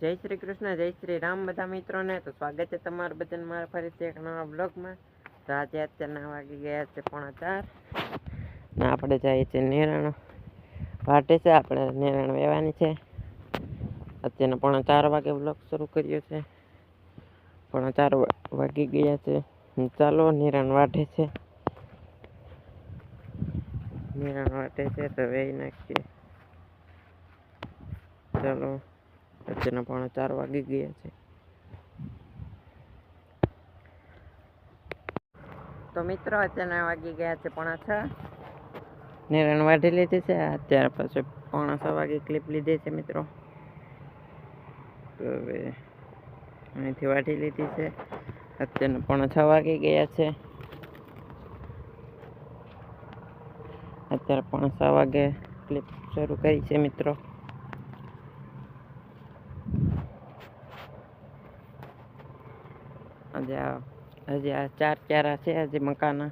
જય શ્રી કૃષ્ણ, જય શ્રી રામ બધા મિત્રોને. તો સ્વાગત છે તમારું બધાને મારા ફરીથી એક નવા બ્લોગમાં તો આજે અત્યારના વાગી ગયા છે પોણા ચાર. ને આપણે જઈએ છીએ નિરાણ. વાટે છે, આપણે નિરાણ વેવાની છે. અત્યારના પોણા ચાર વાગે બ્લોગ શરૂ કર્યો છે. પોણા ચાર વાગી ગયા છે. ચાલો, નિરાણ વાટે છે. નિરાણ વાટે છે, તો વેઈ નાખીએ. ચાલો. અત્યારના પોણા ચાર વાગી ગયા છે. તો મિત્રો અત્યારના વાગી ગયા છે પોણા છ. નિરણ વાઢી લીધી છે. અત્યારે પછી પોણા છ વાગે ક્લિપ લીધી છે મિત્રો. તો હવે અહીંથી વાઢી લીધી છે. અત્યારના પોણા છ વાગી ગયા છે. અત્યારે પોણા છ વાગે ક્લિપ શરૂ કરી છે મિત્રો. આ હજી આ ચાર ચારા છે હજી મકાના.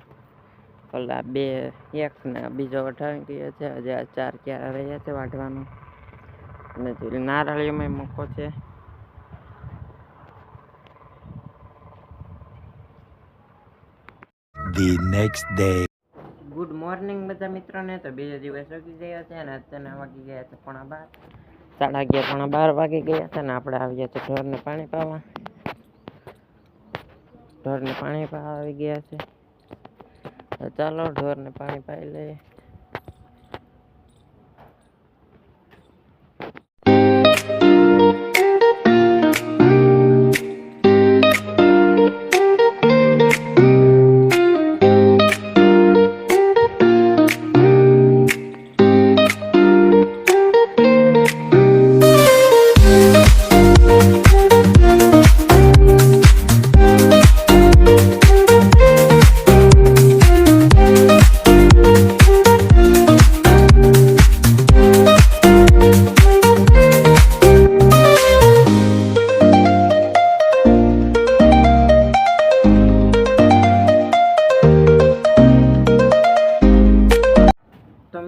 ઓલા બે એક ને બીજો વઢાવી ગયો છે હજી આ ચાર ક્યારા રહ્યા છે વાઢવાનું. અને જે નારળીઓમાં મૂકો છે. The next day. Good morning બધા મિત્રોને. તો બીજો દિવસ ઉગી ગયો છે અને અત્યારના વાગી ગયા છે પોણા બાર. સાડા અગિયાર પોણા બાર વાગી ગયા છે ને આપણે આવ્યા છે ઢોરને પાણી પાવા. ઢોરને પાણી પાવા આવી ગયા છે. ચાલો ઢોરને પાણી પાઈ લઈએ.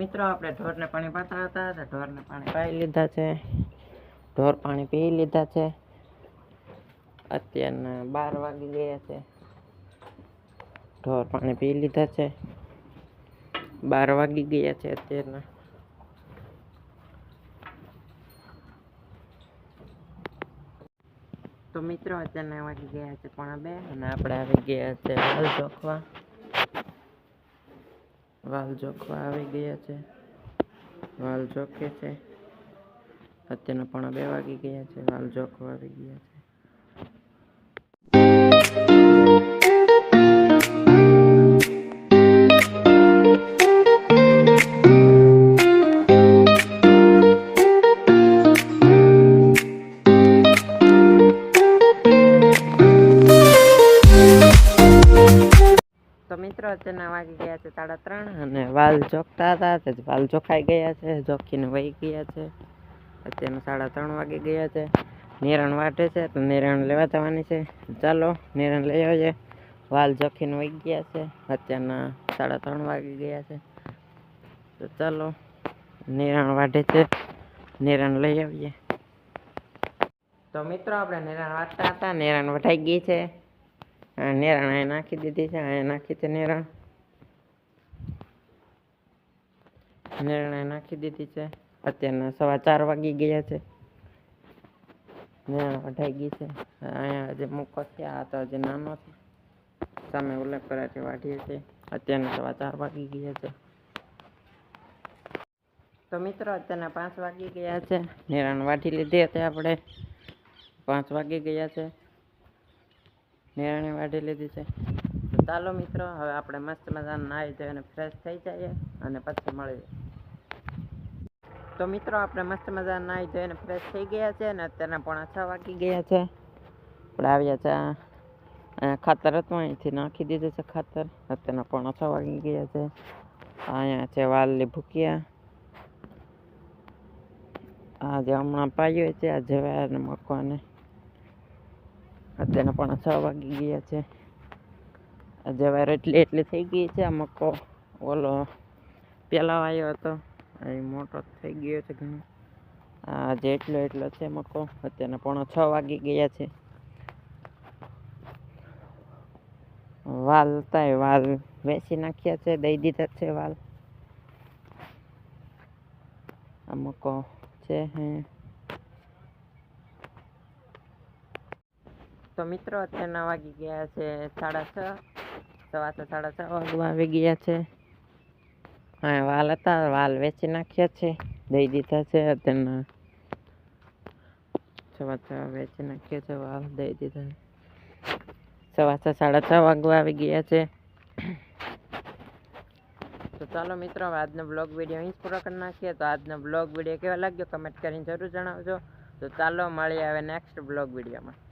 મિત્રો, આપણે ઢોરને પાણી પાતા હતા ઢોરને પાણી પાઈ લીધા છે. ઢોર પાણી પી લીધા છે. અત્યારના બાર વાગી ગયા છે. ઢોર પાણી પી લીધા છે. બાર વાગી ગયા છે અત્યારના. તો મિત્રો, અત્યારના વાગી ગયા છે પોણા બે અને આપણે આવી ગયા છે હાલ જોખવા વાલ જોખવા આવી ગયા છે. વાલ જોખે છે. અત્યારના પોણા બે વાગી ગયા છે. વાલ જોખવા આવી ગયા છે. મિત્રો તેના વાગી ગયા છે સાડા ત્રણ અને વાલ ચોખતા હતા, તે વાલ ચોખાઈ ગયા છે, જોખીને વહી ગયા છે. અત્યારના સાડા ત્રણ વાગી ગયા છે. નિરણ વાટે છે, તો નિરણ લેવા જવાની છે. ચાલો, નિરણ લઈ આવીએ. વાલ જોખીને વહી ગયા છે. અત્યારના સાડા ત્રણ વાગી ગયા છે. તો ચાલો, નિરણ વાઢે છે. નિરણ લઈ આવીએ. તો મિત્રો, આપણે નેરણ વાટતા હતા. નેરણ વઢાઈ ગઈ છે. નેરણ અહીં નાખી દીધી છે અહીંયા નાખી છે નેરણ. નેરણ નાખી દીધી છે. અત્યારના સવા ચાર વાગી ગયા છે. નેરણ વઢાઈ ગઈ છે. અહીંયા હજી મૂકો છે, આ તો હજી નાનો છે. સામે ઉલ્લેખ કરાથી વાઢીએ છીએ અત્યારના સવા ચાર વાગી ગયા છે. તો મિત્રો, અત્યારના પાંચ વાગી ગયા છે. નેરણ વાઢી લીધી હતી આપણે. પાંચ વાગી ગયા છે. નિર્ણય વાઢી લીધી છે. તો ચાલો મિત્રો, હવે આપણે મસ્ત મજાના નાહી ધોઈને ફ્રેશ થઈ જઈએ અને પછી મળીએ તો મિત્રો, આપણે મસ્ત મજાના નાહી જઈને ફ્રેશ થઈ ગયા છે અને અત્યારના પણ છ વાગી ગયા છે. આપણે આવ્યા છે ખાતર હતું, અહીંથી નાખી દીધું છે ખાતર. અત્યારના પોણા છ વાગી ગયા છે. અહીંયા છે વાલની ભૂકિયા. આજે હમણાં પાયો છે, આ જવાને મકવાને. અત્યારના પણ છ વાગી ગયા છે. આજે વાર એટલી એટલી થઈ ગઈ છે આ મક્કો ઓલો પહેલાં આવ્યો હતો અહીં મોટો થઈ ગયો છે ઘણો. આજે એટલો એટલો છે મકો અત્યારના પણ છ વાગી ગયા છે. વાલ તાય વાલ વેચી નાખ્યા છે, દઈ દીધા છે વાલ. આ મકો છે હે. તો મિત્રો, અત્યારના વાગી ગયા છે સાડા છ. સવા છ સાડા છ વાગવા આવી ગયા છે. હા, વાલ હતા, વાલ વેચી નાખ્યા છે, દઈ દીધા છે અત્યારના. સવા છ વેચી નાખ્યા છે, વાલ દઈ દીધા. સવા છ, સાડા છ વાગવા આવી ગયા છે. તો ચાલો મિત્રો આજનો બ્લોગ વીડિયો અહીં જ પૂરો કરી નાખીએ. તો આજનો બ્લોગ વીડિયો કેવો લાગ્યો કમેન્ટ કરીને જરૂર જણાવજો. તો ચાલો, મળીએ હવે નેક્સ્ટ બ્લોગ વિડીયોમાં